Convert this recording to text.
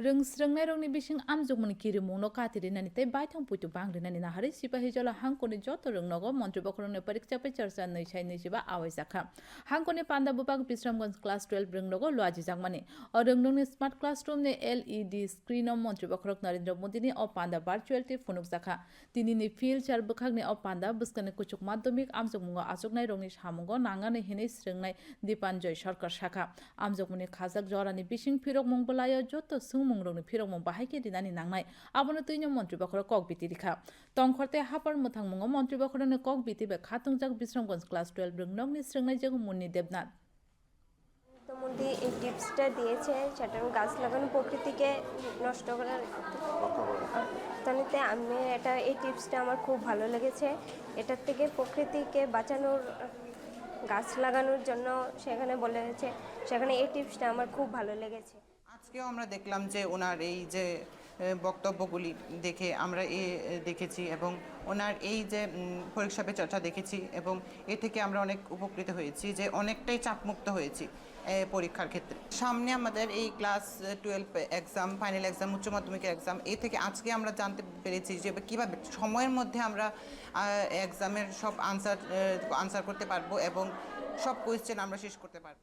rongsrang rongni bising amjokmani kirimungno katirinani tei baithong puitu bangrinani nahari sipahi jola hangkoni joto rongnogo mantri bokrongni parikcha pe charcha nei sai nei siba awai jakha hangkoni panda bupag bisramganj class 12 rongnogo loaji jakmani o rongnongni smart classroom ni led screen o mantri bokrok narendra modini o panda virtuality phunuk jakha tinini field char bukhakni o panda buskani kuchuk madhyamik amjokmungo achuknai rongni samungo nangani hinai srengnai dipanjoy sarkar shakha amjokmuni khajak jorani bising phirok mungbalayo joto sungmung rongni phirok mung bahaike dinani nangnai abono tuino mantri bokrok kok biti rikha tongkhorte hapar muthangmungo mantri bokrokni kok biti be khatungjak bisramganj class 12 rongnokni srengnai jago munni debnath তো এই টিপসটা দিয়েছে সেটা গাছ লাগানো প্রকৃতিকে নষ্ট করার তাহলে আমি এটা এই টিপসটা আমার খুব ভালো লেগেছে এটার থেকে প্রকৃতিকে বাঁচানোর গাছ লাগানোর জন্য সেখানে বলেছে সেখানে এই টিপসটা আমার খুব ভালো লেগেছে আজকেও আমরা দেখলাম যে ওনার এই যে বক্তব্যগুলি দেখে আমরা এ দেখেছি এবং ওনার এই যে উম, পরীক্ষা পে চর্চা দেখেছি এবং এ থেকে আমরা অনেক উপকৃত হয়েছি যে অনেকটাই চাপমুক্ত হয়েছি পরীক্ষার ক্ষেত্রে। সামনে আমাদের এই class twelve exam final exam উচ্চ মাধ্যমিকের এক্সাম এ থেকে আজকে আমরা জানতে পেরেছি যে কীভাবে সময়ের মধ্যে আমরা এক্সামের সব আনসার আনসার করতে পারব এবং সব কোয়েশ্চেন আমরা শেষ করতে পারব।